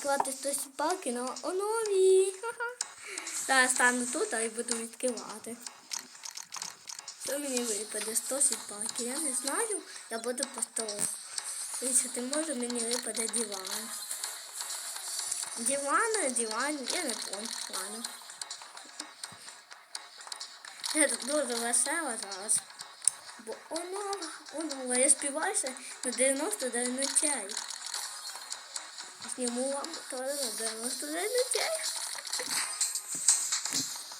відкривати хтось палки на онові. Ха-ха. Зараз стану тут а і буду відкривати. Що мені випаде? 100 сіпаки. Я не знаю, я буду по 100. Дивіться, ти може мені випаде диван. Диван, диван, я не помню. Ладно. Тут дуже весела зараз. Бо онова, онова, я співаюся на 99 ночей. Зніму вам на 99 ночей.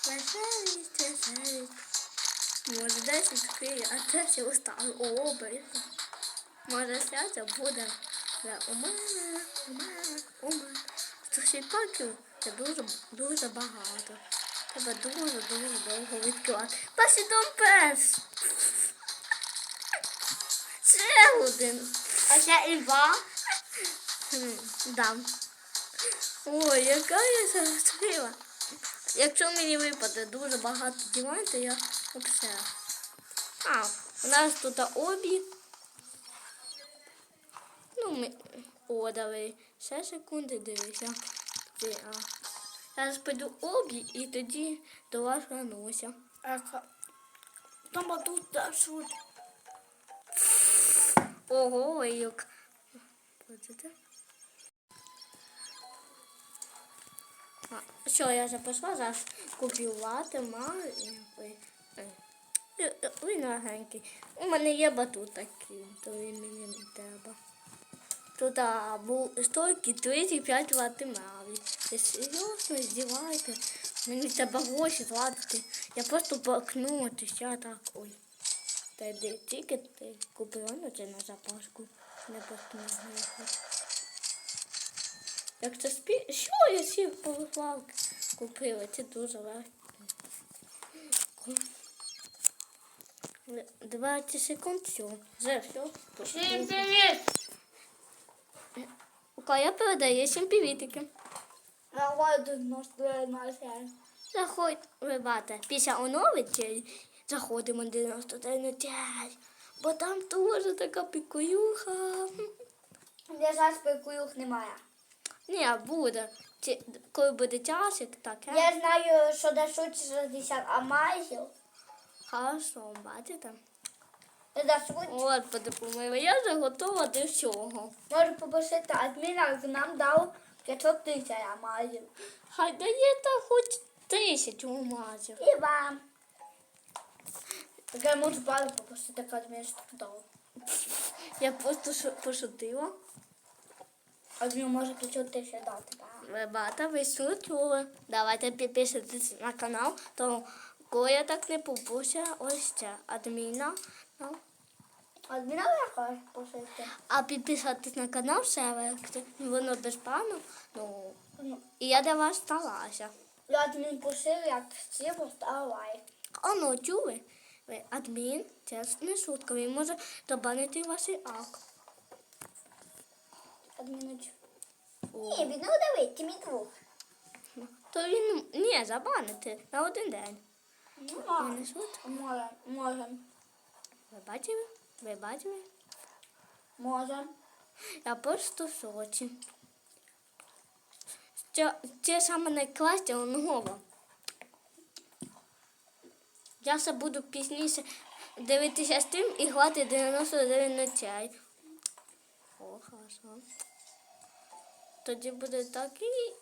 Веселість, веселість. Може 10 відкриє, а це все оставлю. О, блін. Може свято буде. Да, у мене, у мене, у мене. Слушай, паків це дуже, дуже багато. Треба дуже, дуже довго відкривати. Перший дом перс. Ще один. А ще і два. Дам. Ой, яка я щаслива. Якщо мені випаде дуже багато дівань, то я все. А, у нас тут обі. Ну, ми... О, давай. Ще секунди дивися. Ти, а. Зараз піду обі і тоді до вас вернуся. Там тут да, шут. Ого, як. Бачите? А, Що, я вже пішла зараз і ви- е, е, е, він легенький. У мене є батут такий, то він мені не треба. Тут а, був стойки 35 вати маві. Ви серйозно здіваєте? Мені треба гроші платити. Я просто покнутися, так ой. Та йди тільки ти купила ну це на запаску. Не постійно. Як це спі... Що я всі полуплавки купила? Це дуже легко. 20 секунд, все. Вже все. Всім привіт! Кая передає всім привітики. На Заходь, ребята, після оновиці заходимо 99 бо там теж така пікуюха. Я зараз пикуюх немає. Ні, буде. Ці- Коли буде часик, так, е? Я знаю, що дашуть 60 амазів. Хорошо, бачите? Дашуть. От, подумала, я вже готова до всього. Можу попросити адміна, нам дав 500 тисяч амазів. Хай дає та хоч тисячу мазів. І вам. Так я можу пару попросити адмін, що дав. Я просто шу- пошутила. Адмін може 500 тисяч дати. да. Ребята, ви чули. Давайте підписуйтесь на канал, то коли я так не побуся, ось це адміна. Ну, Адміна легко попросити. А підписатись на канал все. Воно безплатно. Ну, Ну, і я для вас старалася. Я адмін просив, як всі поставив лайк. Оно чули? Ви адмін, це не шутка, він може добавити ваш ак. Адмін О. Ні, він не удавить, мій друг. То він не забанити на один день. Ну, Я не шутка. Може, може, Ви бачили? Ви бачили? може. Я просто в шоці. Це, це саме найкраще онова. Я ще буду пізніше дивитися стрім і грати 99 ночей. О, хорошо. Тоді буде такий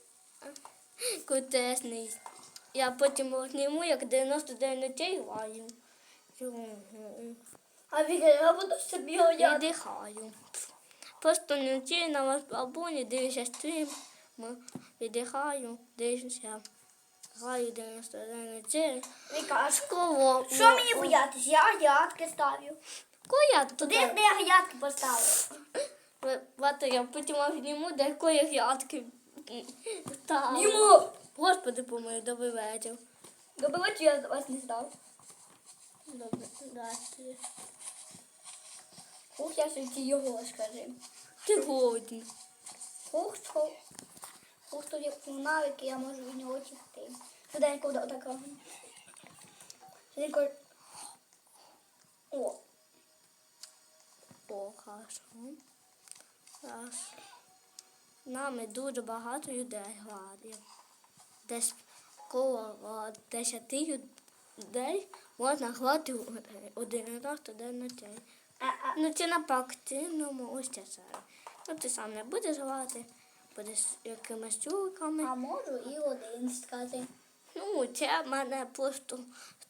крутесний. Я потім зніму, як 99 ночей граю. А я буду собі Я віддихаю. Просто вночі на вас балконі дивлюся стрім, віддихаю, дивлюся. Граю 99 ночей. Віка, а що- мені боятись? Я грядки ставлю. Де, туди? де я грядки поставив? Бати, я потім вам зніму, де кої грядки. Та. Йому! Господи, помилуй, добрий вечір. Добивати я вас не став. Добре, здрасте. Ух, я собі його скажи. Ти голодний. Ух, що? Ух, тут є навики, я можу від нього тікти. Швиденько до такого. Швиденько. О, О, хорошо. Раз, нами дуже багато людей грає. Десь коло 10 людей можна грати один раз один на а, Ну це на активному ось це. Ну ти сам не будеш грати, будеш якимись чуваками. а можу і один сказати. Ну, це в мене просто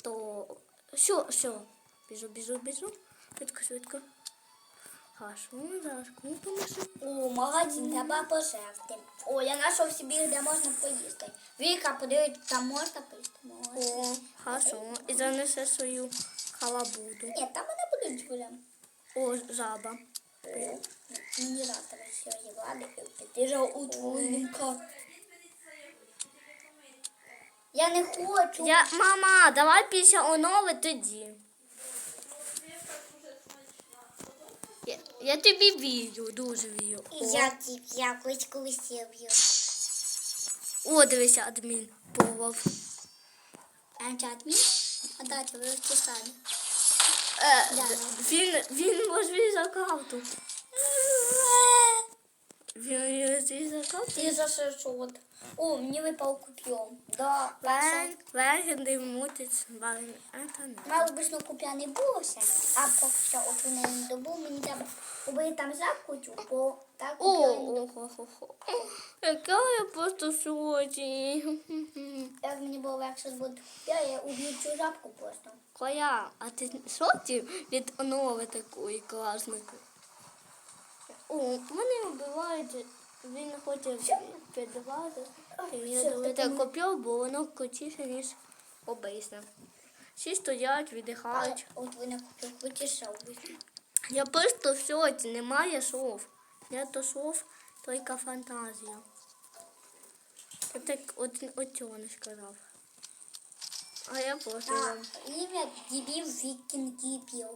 то. Що, що? Біжу, біжу, біжу. Швидко, швидко. Хорошо, зараз купимося. О, магазин, треба пожерти. О, я знайшов собі, де можна поїсти. Віка, подивись, там можна поїсти. Можна. О, хорошо. І занесе свою халабуду. Ні, там мене будуть гуляти. О, жаба. Мені завтра сьогодні влади ти ж у твоєму Я не хочу. Я, мама, давай після онови тоді. Я, я тобі вірю, дуже вірю. І О, я тобі якось колись б'ю. О, дивися, адмін повав. А чат мій? А дати ви. Е, Да. він, він може закавту. Він що от? О, мені випав куп'йом. Да, вен, мутить, вен, це не. Ми обично купя не було ще, а поки що от вони не добув, мені треба убити там закутю, бо так О, купя. Яка я просто сьогодні. Як мені було легше збути купя, я уб'ю цю жабку просто. Коя, а ти соті від онови такої класної? О, мене вбивають, він хоче підвати. Я все, так так бо воно крутіше, ніж обисне. Всі стоять, віддихають. от ви не купив. Я просто в шоці, немає слов. Я то слов, тільки фантазія. Я так один оцього не сказав. А я просто А ім'я дібів вікінг дібів.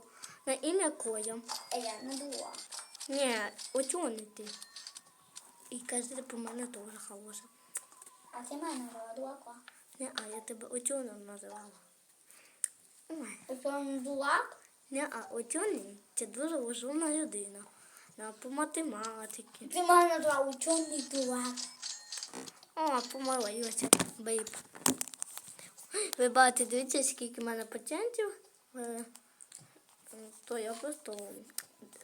на ім'я Коя. А я не була. Не ти. І казати по мене теж хороша. А ти мене назвала дуака. Ні, а я тебе оцього називала. Не дулак? Ні, а оцьоний це дуже розумна людина. На по математиці. Ти мене назвала учений дулак. О, помилилася, бейб. Ви бачите, дивіться, скільки в мене пацієнтів. Е, То я просто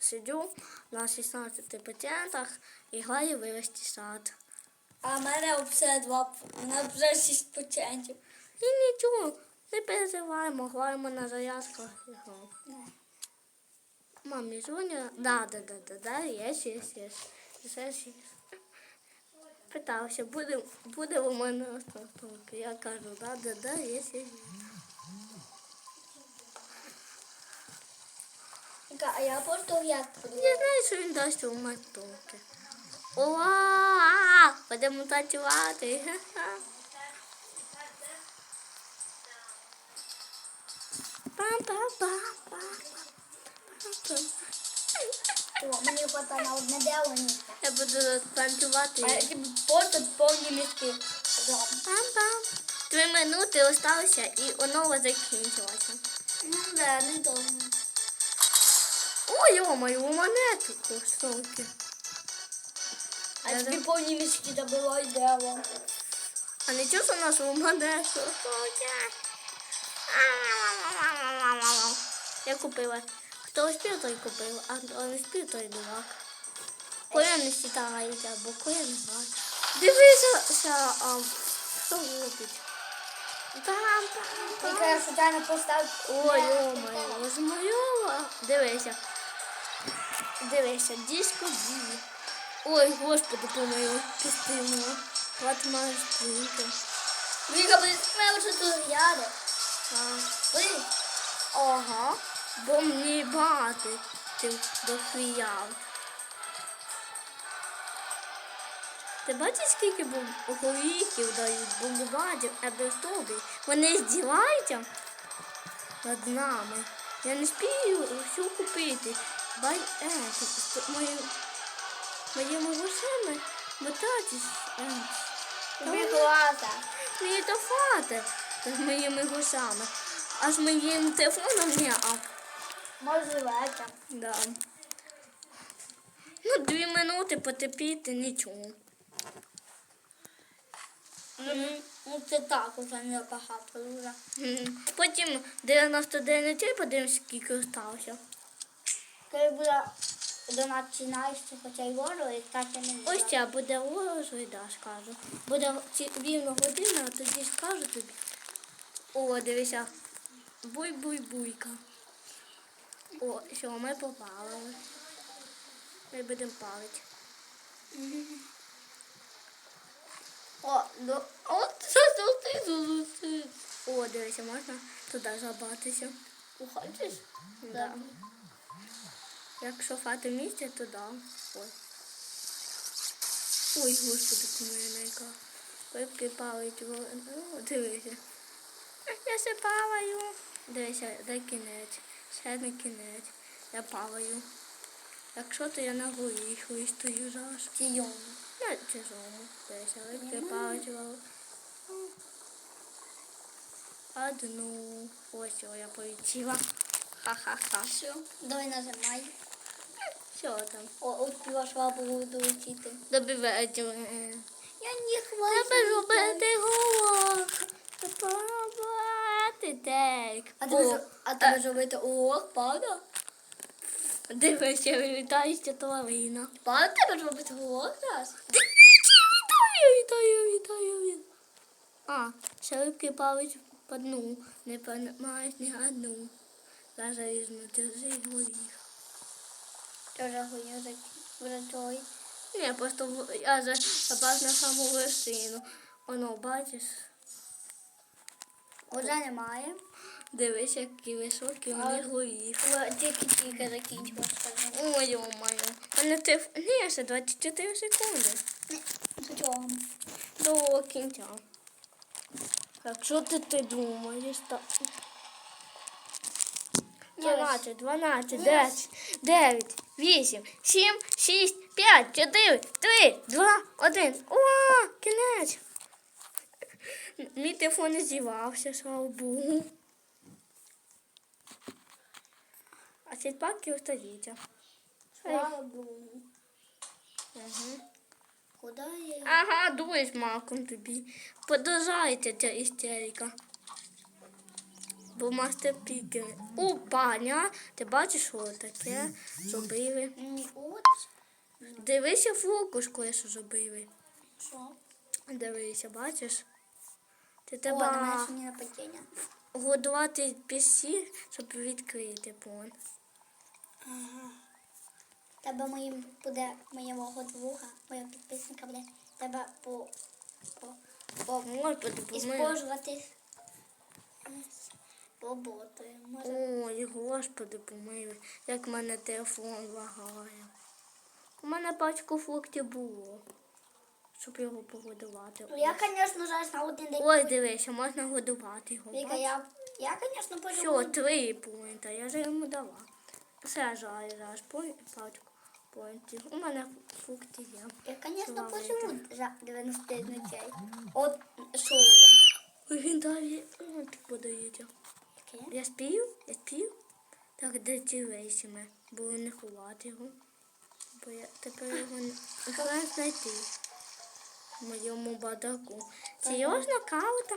сиджу на 16 пацієнтах і граю вивести сад. А в мене все два, у нас вже шість пацієнтів. І нічого, не переживаємо, граємо на зарядках. і граємо. Мамі дзвонять, да, да, да, да, да, єс, єс, єс. Єс, єс, єс. Питався, буде, буде у мене остановка. Я кажу, да, да, да, єс, єс, єс. Віка, А я просто як Я знаю, що він дасть у матоки. Уа! Будемо танцювати. О, мені хватає на одне дело ніжка. Я буду танцювати. А я просто повні мішки. Пам-пам. Три минути залишилося і онова закінчилася. Ну, да, не довго. Ой, йо-моє, у мене тут штуки. А Да-да. тобі повні мішки добило дело. А нічого, що у нас у мене штуки. Я купила. Хто успів, той купив, а хто не спів, той дурак. Коля не сідається, бо коля не грає. Дивися, ся, а, що робить. Там, там, там. я случайно поставив. Ой, йо-моє. Дивися. Дивися, диско ді. Ой, господи, помилуй, пустимо. Маєш стрінки. Віка, буде що тут ряди. Ти? Ага, бо мені бати ти дохуяв. Ти бачиш, скільки горіхів дають бомбардів ебертові? Вони здіваються над нами. Я не спію все купити. Бай е, ти- ти- мої, моїми грошами мотатись. Е. Тобі класа. Мені то хватить з моїми грошами. А з моїм телефоном ні, а Може. Да. Ну, дві минути потерпіти, нічого. Може, ну це так уже не багато. М, Потім 99 неділь подивимось, скільки осталося. Коли буде до нас починаєшся, хоча й ворог, і так я не знаю. Ось ця буде і да, скажу. Буде ці рівно година, а тоді скажу тобі. О, дивися. Буй-буй-буйка. О, що ми попали. Ми будемо палити. О, до... От це ти зустріч. О, дивися, можна туди забатися. Хочеш? Да. Якщо фати місце, то да. Ой. Ой, господи, кумина яка. Рибки палить. во- О, дивися. Я ще плаваю. Дивися, де кінець. Ще не кінець. Я плаваю. Якщо то я на горі хвилі стою зараз. Тійом. На чужому. Дивися, рибки палить. во- Одну. Ось о, я полетіла. Ха-ха-ха. Все, давай нажимай. Що там? О, от пішла буду летіти. Добивайте. Я не Треба робити голос. Побати дек. А тебе, а тебе зробити урок, правда? Дивися, вилітає товарина. Правда тебе зробити урок зараз? Вітаю, вітаю, вітаю, вітаю. А, ще рибки палить по дну. Не понимаєш ні одну. Зараз візьму держи горіх. Ти вже гоню вже той. Ні, просто я за попав на саму вершину. Воно, бачиш? Уже немає. Дивись, які високі у А- них горіх. О, Тільки-тільки закінчила, скажу. Ой, ё-моё. Мене ти... Ні, ще 24 секунди. До чого? До кінця. Так, що ти, ти думаєш? Так. 12, 12, 10, 9, 8, 7, 6, 5, 4, 3, 2, 1. О, кінець. Мій телефон не зівався, слава Богу. А ці паки остаються. Слава Богу. Угу. Куди я? Ага, дуй з маком тобі. Подожайте ця істерика. Бо мастер піки. О, паня, ти бачиш, що таке зробили? Дивися фокус, коли що зробили. Що? Дивися, бачиш? Ти треба годувати пісі, щоб відкрити пон. Ага. Тебе моїм буде моєму друга, моєго підписника буде тебе по, по, по помилуй. іспользувати Може, Ой, господи, помилуй, як в мене телефон лагає. У мене пачку фруктів було, щоб його погодувати. ну я, звісно, зараз на один день. Ой, дивися, можна годувати його. Віка, я, я, звісно, Все, три поінта, я вже йому дала. Все жаю зараз пачку поінтів. У мене фрукти є. Я, звісно, поживу за 99 ночей. От що? Він далі от подається. Таке? Я спію? Я спію? Так, де ці вейсіми? Було не ховати його. Бо я тепер його не знайти в моєму бардаку. Серйозно, каута?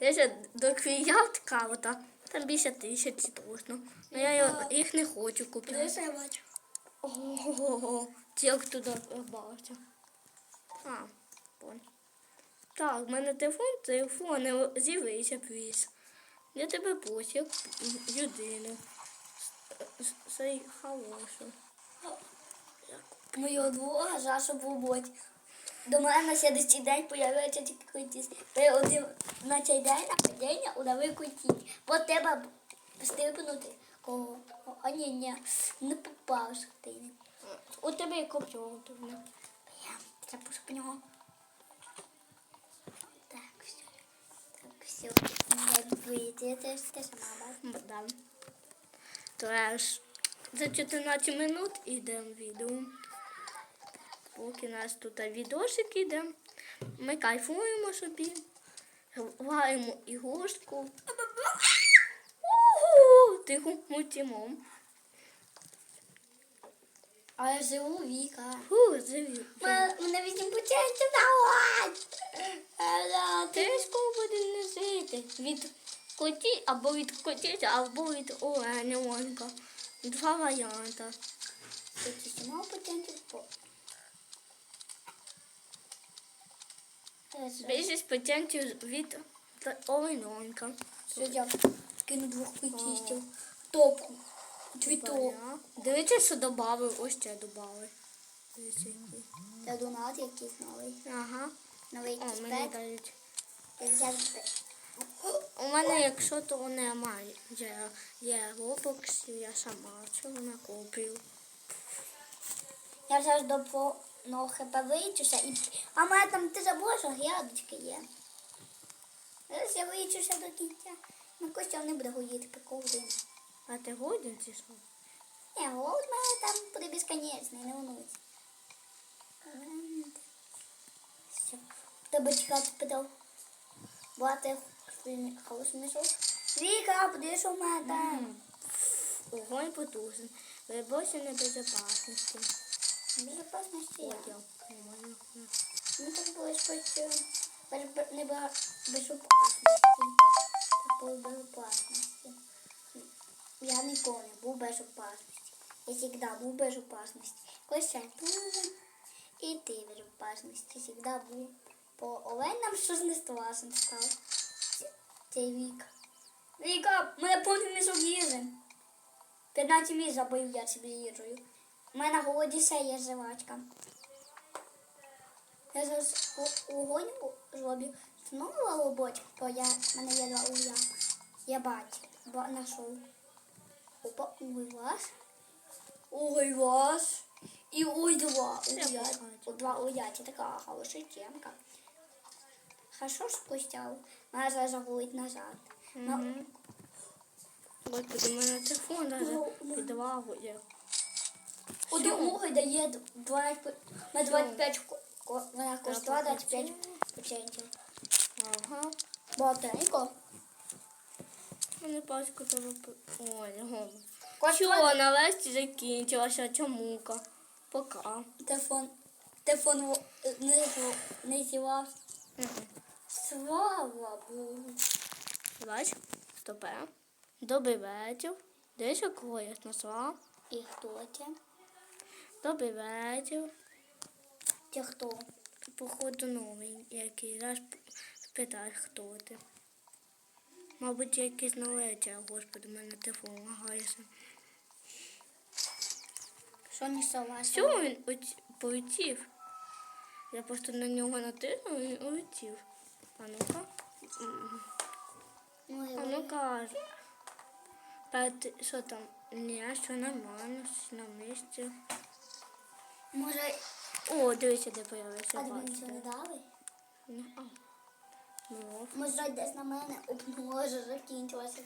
Дивіться, до квіят каута. Там більше тисячі точно. Ну я їх не хочу купити. Я бачу. Ого, як туди бався. А, понял. Так, в мене телефон, телефон з'явився пліс. Я тебе людину. Сей хорошу. Моєго друга Жаша в роботі. До мене на слідчий день появляється тільки котіс. Ти один на цей день нападіння удавив котіть. Бо треба стрибнути. Кого? А ні, ні, не попав ж ти. У тебе є. Я, треба щоб нього. Так, все. Так, все. Не ж ти сама. Да. Тож, за 14 минут йдемо відео. Поки нас тут відосик іде, ми кайфуємо собі, граємо ігрушку. Тихо, мультимом. А я живу Віка. Фу, живі. Мене почається давай. Ага, ти Тишко буде не жити. Від коті або від котів, або від оленьонка. Два варіанти. Ти чи мав патентів по. Більшість патентів від оленьонка. Суддя скину двох культистів. Топку. Дві топ. Дивіться, що додали, ось ще додали. Це донат якийсь новий. Ага. Новий О, мені дають. У мене, якщо то немає, є, є я сама це не куплю. Я зараз до по ну, хп вичуся і. А мене там ти забула, що грядочки є. Зараз я вичуся до кінця. Ну Костя не буде гоїти по годину. А ти годин чи що? Ні, голод мене там буде безконечний, не волнуйся. Тебе чекати питав. Бати хаос не йшов. Віка, подивись, в мене там. Огонь потужен. Виборся небезопасності. Безопасності. Нормально. Ну так було щось не було безопасності. Так було безопасності. Я ніколи не був без опасності. Я завжди був без опасності. Костя дуже. І ти без опасності. Завжди був. По Олень нам щось не страшно стало. Це- Це Віка. Віка, мене повний мішок їжі. 15 місць забив я собі їжею. У мене на голоді ще є жвачка. Я зараз у- вогонь зроблю. Знову робочу, то я, мене є два угля. Я бачу, бо знайшов. Опа, уголь ваш. Уголь ваш. І ой два. О, Два це така хороша темка. Хорошо пустяв. Мене зараз загулить назад. Ну, Мгм. Господи, у мене телефон даже Ну, ну. підлагує. Один уголь дає 20, на 25, ко- ко- вона коштує 25 процентів. Ага. Багатенько. Мене пачку п- Ой. Коштує Що, нарешті закінчилася ця мука. Пока. Телефон, телефон не, не зівав. Мгм. Слава Богу. Бач, стопе. Добрий вечір. Десь кого я знайшла. І хто це? Добрий вечір. Це хто? Походу новий який. Раз спитай, хто ти. Мабуть, якийсь новий, а, господи, мене телефон лагається. Що не сова? Чому він полетів? Я просто на нього натиснула і улетів. А ну-ка. Ну, А ну-ка. Що там? Ні, що нормально, все на місці. Може, О, дивіться, де появився. а тобі нічого не дали? Ну, а. Ну, Може, десь на мене може закінчилося.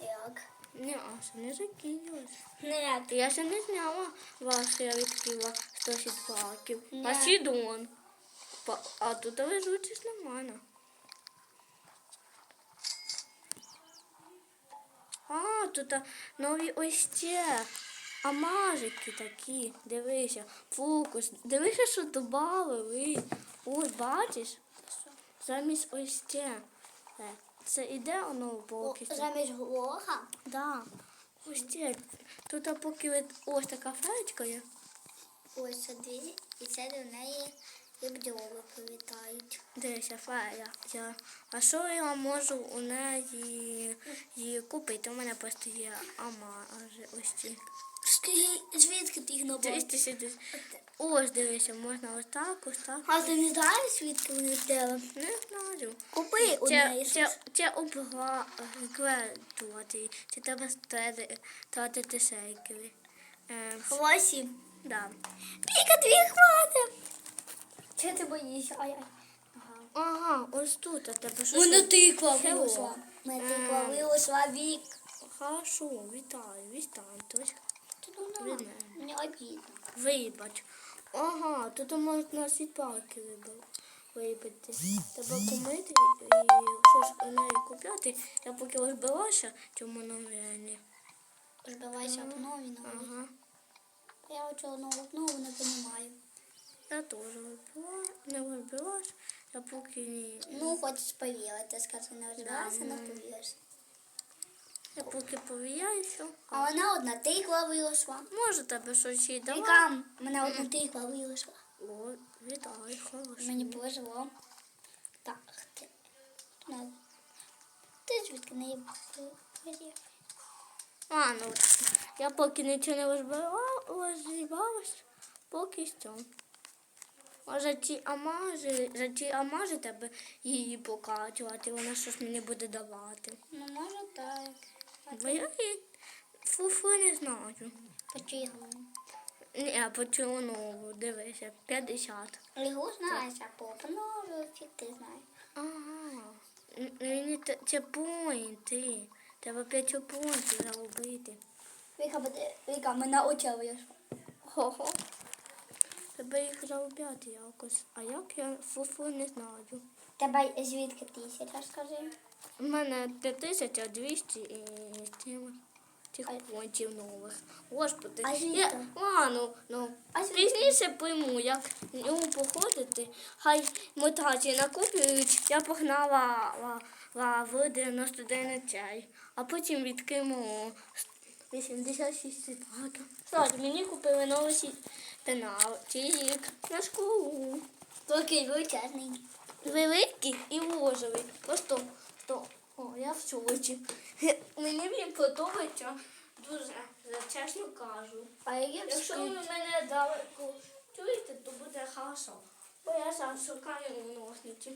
Як? ні, а ще не закінчилось. Не, Я ще не зняла вас, я відкрила 106 баків. А сідон. А тут лежучись нормально. А, тут нові ось ці амажики такі. Дивися, фокус. Дивися, що додали. Ось, бачиш? Замість ось це. Це іде воно в боки. замість глоха. Да. Ось це. Тут поки ось така феєчка є. Ось це дві, і це до неї і бджоли прилітають. Дивися, фея. Я... А що я можу у неї її купити? У мене просто є амажі ось ці. Звідки ти їх набрав? Ось дивися, можна ось так, ось так. А ти не знаєш, звідки вони в тебе? Не знаю. Купи у неї це, щось. це обгладувати. Це треба тратити сейкери. Ем, Хвосі. Піка твій хватить. Чого ти боїшся? Ай, ай. Ага. Ось тут, а тебе що? Мене тиква виросла. Мене тиква Е. виросла вік. Хорошо, вітаю, вітаю. Тож Видно. Мені обідно. вибач. Ага, тут можна сіпаки вибив. Вибити. Треба помити і щось у неї купляти. Я поки розбилася, чому новини. Розбивайся об нові нові. Ага. Я оцього нову нову не розумію. Я розбила, не розбилась. Я поки ні. Ну, хочеш повірити, скажи, не Да, але повіриш. Я поки повіяю, що. А вона одна тиква вийшла. Може тебе щось ще й давай. Віка, мене одна тиква вийшла. О, вітай, хорошо. Мені повезло. Так, ти. Ти звідки не є? А, ну, я поки нічого не розбиралась, поки що. Може ті амажі, за ті амажі тебе її покачувати, вона щось мені буде давати. Ну, може так. Бо я її фуфу не знаю. Почему? Ні, я почула нову, дивися, 50. Лігу знаєш, а ну, фіг ти знаєш. Ага. Мені це поінти. Треба 5 поінтів заробити. Віка Віка, очі вийшла. Хо-хо. Треба їх заробляти якось. А як я фуфу не знаю. Тебе звідки тисяча, скажи? У мене 5200 і тих понтів нових. Господи. А я, ладно, ну, А пізніше пойму, як в ньому походити. Хай мотації накоплюють, я погнала ла, ла, в 91 чай, а потім відкину 86 цитату. Так, мені купили новий сі- пенал, тік на школу. Такий величезний. Великий і ложевий. Просто то, о, я в шоці. Мені він подобається дуже, чесно кажу. А я Якщо ви мене далеко чуєте, то буде хорошо. Бо я сам шукаю ножниці.